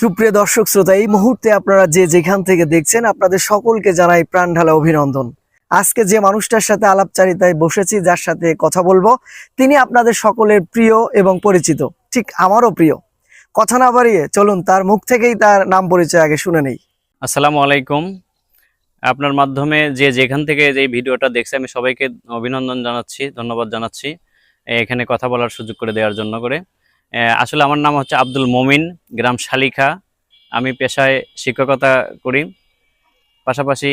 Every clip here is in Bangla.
সুপ্রিয় দর্শক শ্রোতা, এই মুহূর্তে আপনারা যে যেখান থেকে দেখছেন, আপনাদের সকলকে জানাই প্রাণ ঢালা অভিনন্দন। আজকে যে মানুষটার সাথে আলাপচারিতায় বসেছি, যার সাথে কথা বলব, তিনি আপনাদের সকলের প্রিয় এবং পরিচিত। ঠিক আমারও প্রিয়। কথা না বাড়িয়ে চলুন, তার মুখ থেকেই তার নাম পরিচয় আগে শুনে নেই। আসসালামু আলাইকুম। আপনার মাধ্যমে যে যেখান থেকে যে ভিডিওটা দেখছে, আমি সবাইকে অভিনন্দন জানাচ্ছি, ধন্যবাদ জানাচ্ছি, এখানে কথা বলার সুযোগ করে দেওয়ার জন্য করে। আসলে আমার নাম হচ্ছে আব্দুল মমিন গ্রাম শালিখা। আমি পেশায় শিক্ষকতা করি। পাশাপাশি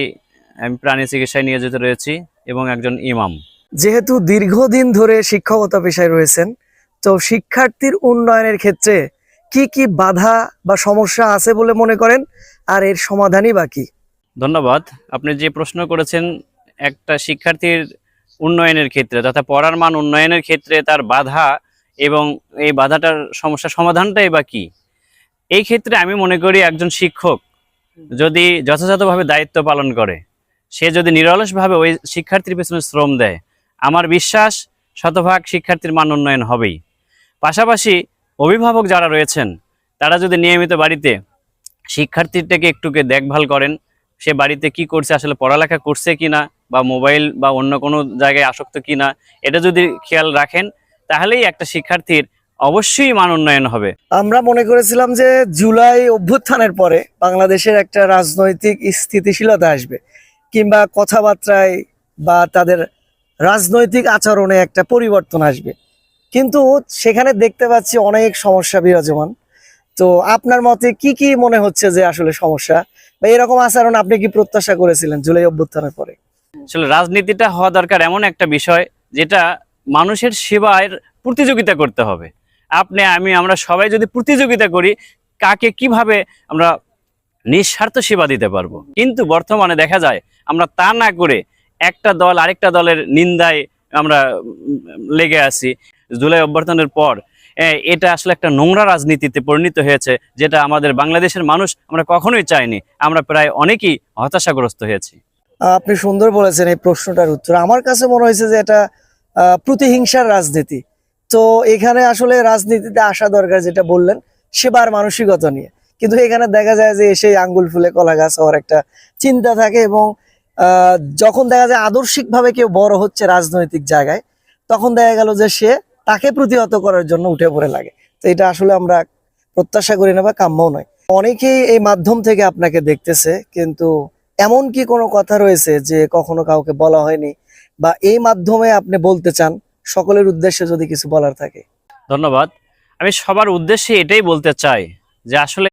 আমি প্রাণী চিকিৎসায় নিয়োজিত রয়েছি এবং একজন ইমাম। যেহেতু দীর্ঘদিন ধরে শিক্ষকতা পেশায় রয়েছেন তো শিক্ষার্থীর উন্নয়নের ক্ষেত্রে কি কি বাধা বা সমস্যা আছে বলে মনে করেন? আর এর সমাধানই বাকি ধন্যবাদ। আপনি যে প্রশ্ন করেছেন একটা শিক্ষার্থীর উন্নয়নের ক্ষেত্রে তথা পড়ার মান উন্নয়নের ক্ষেত্রে তার বাধা এবং এই বাধাটার সমস্যা সমাধানটাই বা কি? এই ক্ষেত্রে আমি মনে করি একজন শিক্ষক যদি যথাযথভাবে দায়িত্ব পালন করে, সে যদি নিরলসভাবে ওই শিক্ষার্থীর পেছনে শ্রম দেয়, আমার বিশ্বাস শতভাগ শিক্ষার্থীর মান উন্নয়ন হবেই। পাশাপাশি অভিভাবক যারা রয়েছেন, তারা যদি নিয়মিত বাড়িতে শিক্ষার্থীটাকে একটুকে দেখভাল করেন, সে বাড়িতে কি করছে, আসলে পড়ালেখা করছে কিনা বা মোবাইল বা অন্য কোনো জায়গায় আসক্ত কিনা, এটা যদি খেয়াল রাখেন তাহলেই একটা শিক্ষার্থীর অবশ্যই মান উন্নয়ন হবে। আমরা মনে করেছিলাম যে জুলাই অভ্যুত্থানের পরে বাংলাদেশের একটা রাজনৈতিক স্থিতিশীলতা আসবে কিংবা কথাবার্তায় বা তাদের রাজনৈতিক আচরণে একটা পরিবর্তন আসবে। কিন্তু সেখানে দেখতে পাচ্ছি অনেক সমস্যা বিরাজমান। তো আপনার মতে কি কি মনে হচ্ছে যে আসলে সমস্যা? বা এরকম আচরণ আপনি কি প্রত্যাশা করেছিলেন জুলাই অভ্যুত্থানের পরে? আসলে রাজনীতিটা হওয়া দরকার এমন একটা বিষয় যেটা মানুষের সেবায় প্রতিযোগিতা করতে হবে। আপনি, আমি, আমরা সবাই যদি প্রতিযোগিতা করি, কাকে কীভাবে আমরা নিঃস্বার্থ সেবা দিতে পারব? কিন্তু বর্তমানে দেখা যায়, আমরা তা না করে একটা দল আরেকটা দলের নিন্দায় আমরা লেগে আছি। জুলাই অভ্যর্থনের পর এটা আসলে একটা নোংরা রাজনীতিতে পরিণত হয়েছে, যেটা আমাদের বাংলাদেশের মানুষ আমরা কখনোই চাইনি। আমরা প্রায় অনেকেই হতাশাগ্রস্ত হয়েছি। আপনি সুন্দর বলেছেন এই প্রশ্নটার উত্তর। আমার কাছে মনে হয়েছে যে এটা প্রতিহিংসার রাজনীতি। তো এখানে আসলে রাজনীতিতে আসা দরকার যেটা বললেন সেবার মানসিকতা নিয়ে। কিন্তু এখানে দেখা যায় যে এসে আঙ্গুল ফুলে কলা গাছ হওয়ার একটা চিন্তা থাকে এবং যখন দেখা যায় আদর্শিকভাবে কেউ বড় হচ্ছে রাজনৈতিক জায়গায়, তখন দেখা গেল যে সে তাকে প্রতিহত করার জন্য উঠে পড়ে লাগে। তো এটা আসলে আমরা প্রত্যাশা করি না বা কাম্যও নয়। অনেকেই এই মাধ্যম থেকে আপনাকে দেখতেছে, কিন্তু এমন কি কোনো কথা রয়েছে যে কখনো কাউকে বলা হয়নি? বা এই মাধ্যমে আপনি বলতে চান, সকলের উদ্দেশ্যে যদি কিছু বলার থাকে। ধন্যবাদ। আমি সবার উদ্দেশ্যে এটাই বলতে চাই যে আসলে